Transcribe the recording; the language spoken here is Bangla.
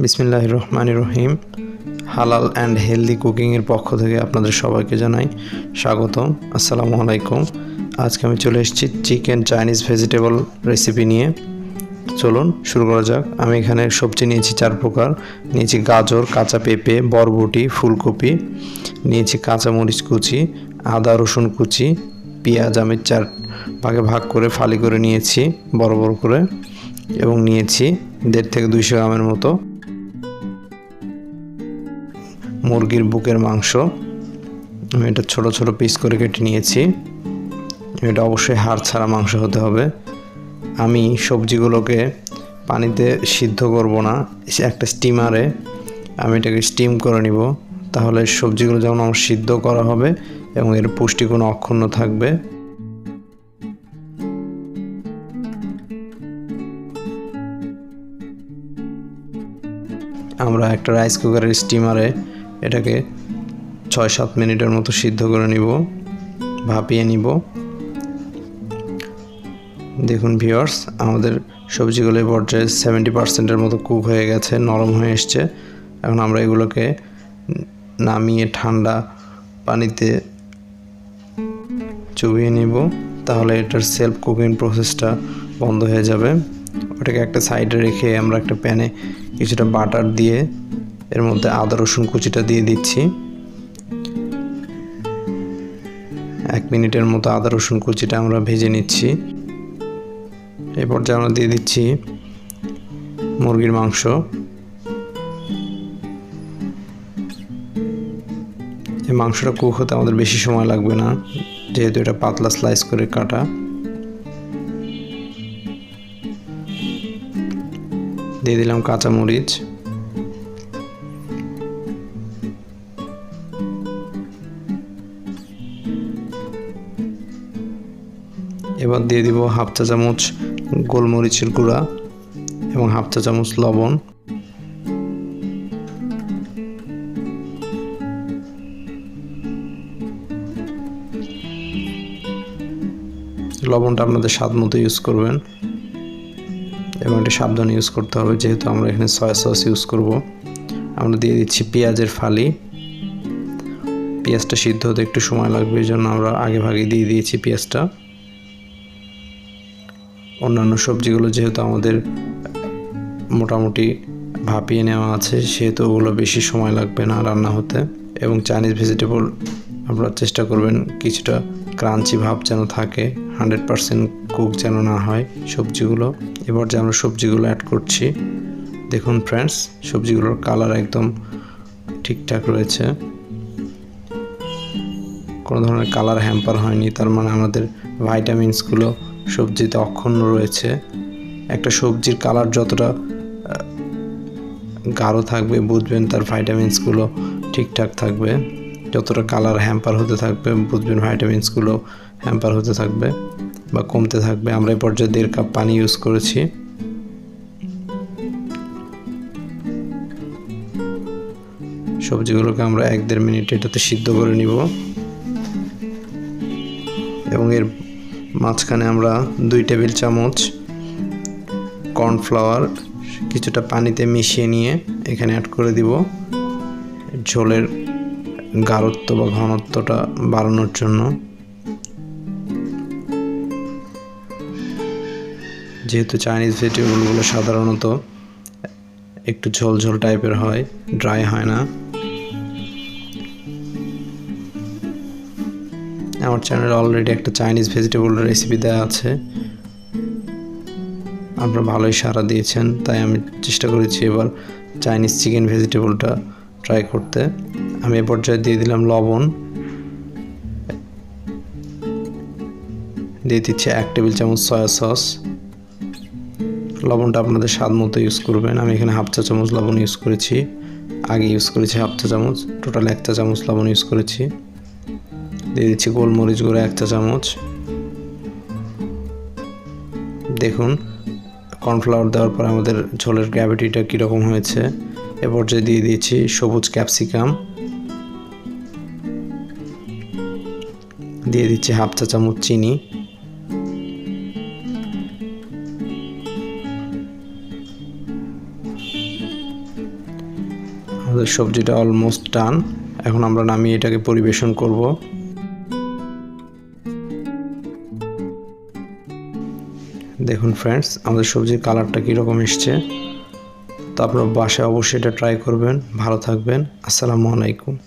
বিসমিল্লাহ রহমান রহিম হালাল অ্যান্ড হেলদি কুকিংয়ের পক্ষ থেকে আপনাদের সবাইকে জানাই স্বাগতম। আসসালামু আলাইকুম। আজকে আমি চলে এসেছি চিকেন চাইনিজ ভেজিটেবল রেসিপি নিয়ে। চলুন শুরু করা যাক। আমি এখানে সবজি নিয়েছি চার প্রকার। নিয়েছি গাজর, কাঁচা পেঁপে, বরবটি, ফুলকপি। নিয়েছি কাঁচা মরিচ কুচি, আদা রসুন কুচি, পেঁয়াজ আমি চার ভাগে ভাগ করে ফালি করে নিয়েছি, বড় বড় করে। এবং নিয়েছি দেড় থেকে দুইশো গ্রামের মতো মুরগির বুকের মাংস। আমি এটা ছোট ছোট পিস করে কেটে নিয়েছি। এটা অবশ্যই হাড় ছাড়া মাংস হতে হবে। আমি সবজিগুলোকে পানিতে সিদ্ধ করব না, একটা স্টিমারে আমি এটাকে স্টিম করে নিব। তাহলে সবজিগুলো যেমন আমার সিদ্ধ করা হবে এবং এর পুষ্টি কোনো অক্ষুণ্ণ থাকবে। আমরা একটা রাইস কুকারের স্টিমারে এটাকে ছয় সাত মিনিটের মতো সিদ্ধ করে নিব, ভাপিয়ে নিব। দেখুন ভিওর্স আমাদের সবজিগুলো পর্যায়ে সেভেন্টি পার্সেন্টের মতো কুক হয়ে গেছে, নরম হয়ে এসছে। এখন আমরা এগুলোকে নামিয়ে ঠান্ডা পানিতে চুবিয়ে নিব, তাহলে এটার সেলফ কুকিং প্রসেসটা বন্ধ হয়ে যাবে। ওটাকে একটা সাইডে রেখে আমরা একটা প্যানে কিছুটা বাটার দিয়ে এর মধ্যে আদা, রসুন কুচিটা দিয়ে দিচ্ছি। এক মিনিটের মতো আদা, রসুন কুচিটা আমরা ভেজে নিচ্ছি। এই পর্যায়ে আমরা দিয়ে দিচ্ছি মুরগির মাংস। এই মাংসটা কুক হতে আমাদের বেশি সময় লাগবে না, যেহেতু এটা পাতলা স্লাইস করে কাটা। দিয়ে দিলাম কাঁচা এবার দিয়ে দিব হাফ চা চামচ গোলমরিচের গুঁড়া এবং হাফ চা চামচ লবণ। লবণটা আপনাদের স্বাদ মতো ইউজ করবেন এবং এটা সাবধানে ইউজ করতে হবে, যেহেতু আমরা এখানে সয়া সস ইউজ করব। আমরা দিয়ে দিচ্ছি পেঁয়াজের ফালি। পেঁয়াজটা সিদ্ধ হতে একটু সময় লাগবে, এই জন্য আমরা আগে ভাগে দিয়ে দিয়েছি পেঁয়াজটা। অন্যান্য সবজিগুলো যেহেতু আমাদের মোটামুটি ভাপিয়ে নেওয়া আছে, সেহেতু ওগুলো বেশি সময় লাগবে না রান্না হতে। এবং চাইনিজ ভেজিটেবল আপনারা চেষ্টা করবেন কিছুটা ক্রাঞ্চি ভাব যেন থাকে হান্ড্রেড পারসেন্ট কুক যেন না হয় সবজিগুলো। এবার যে আমরা সবজিগুলো অ্যাড করছি, দেখুন ফ্রেন্ডস সবজিগুলোর কালার একদম ঠিকঠাক রয়েছে। কোনো ধরনের কালার হ্যাম্পার হয়নি, তার মানে আমাদের ভাইটামিনসগুলো সবজিতে অক্ষুণ্ণ রয়েছে। একটা সবজির কালার যতটা গাঢ় থাকবে বুঝবেন তার ভাইটামিনসগুলো ঠিকঠাক থাকবে। যতটা কালার হ্যাম্পার হতে থাকবে বুঝবেন ভাইটামিনসগুলো হ্যাম্পার হতে থাকবে বা কমতে থাকবে। আমরা এই পর্যায়ে দেড় কাপ পানি ইউজ করেছি। সবজিগুলোকে আমরা এক দেড় মিনিট এটাতে সিদ্ধ করে নিব। এবং এর মাঝখানে আমরা দুই টেবিল চামচ কর্নফ্লাওয়ার, কিছুটা পানিতে মিশিয়ে নিয়ে এখানে অ্যাড করে দিব। ঝোলের গাঢ়ত্ব বা ঘনত্বটা বাড়ানোর জন্য। যেহেতু চাইনিজ ভেজিটেবলগুলো সাধারণত একটু ঝোল ঝোল টাইপের হয় ড্রাই হয় না। আমার চ্যানেলে অলরেডি একটা চাইনিজ ভেজিটেবল রেসিপি দেওয়া আছে। আপনারা ভালোই সাড়া দিয়েছেন, তাই আমি চেষ্টা করেছি এবার চাইনিজ চিকেন ভেজিটেবলটা ট্রাই করতে। আমি এ পর্যায়ে দিয়ে দিলাম লবণ। দিয়ে দিচ্ছি এক টেবিল চামচ সয়া সস লবণটা আপনাদের স্বাদ মতো ইউজ করবেন। আমি এখানে হাফ চা চামচ লবণ ইউজ করেছি। আগে ইউজ করেছি হাফ চা চামচ টোটাল এক চা চামচ লবণ ইউজ করেছি। দিয়ে দিচ্ছি গোলমরিচ গুঁড়ো এক চা চামচ। দেখুন কর্নফ্লাওয়ার দেওয়ার পর আমাদের ঝোলের গ্র্যাভিটিটা কীরকম হয়েছে। এ পর্যায়ে দিয়ে দিয়েছি সবুজ ক্যাপসিকাম দিয়ে দিচ্ছি হাফ চা চামচ চিনি। আমাদের সবজিটা অলমোস্ট ডান এখন আমরা নামিয়ে এটাকে পরিবেশন করব। দেখুন ফ্রেন্ডস আমাদের সবজির কালারটা কীরকম এসছে। তো আপনার বাসায় অবশ্যই এটা ট্রাই করবেন। ভালো থাকবেন। আসসালামু আলাইকুম।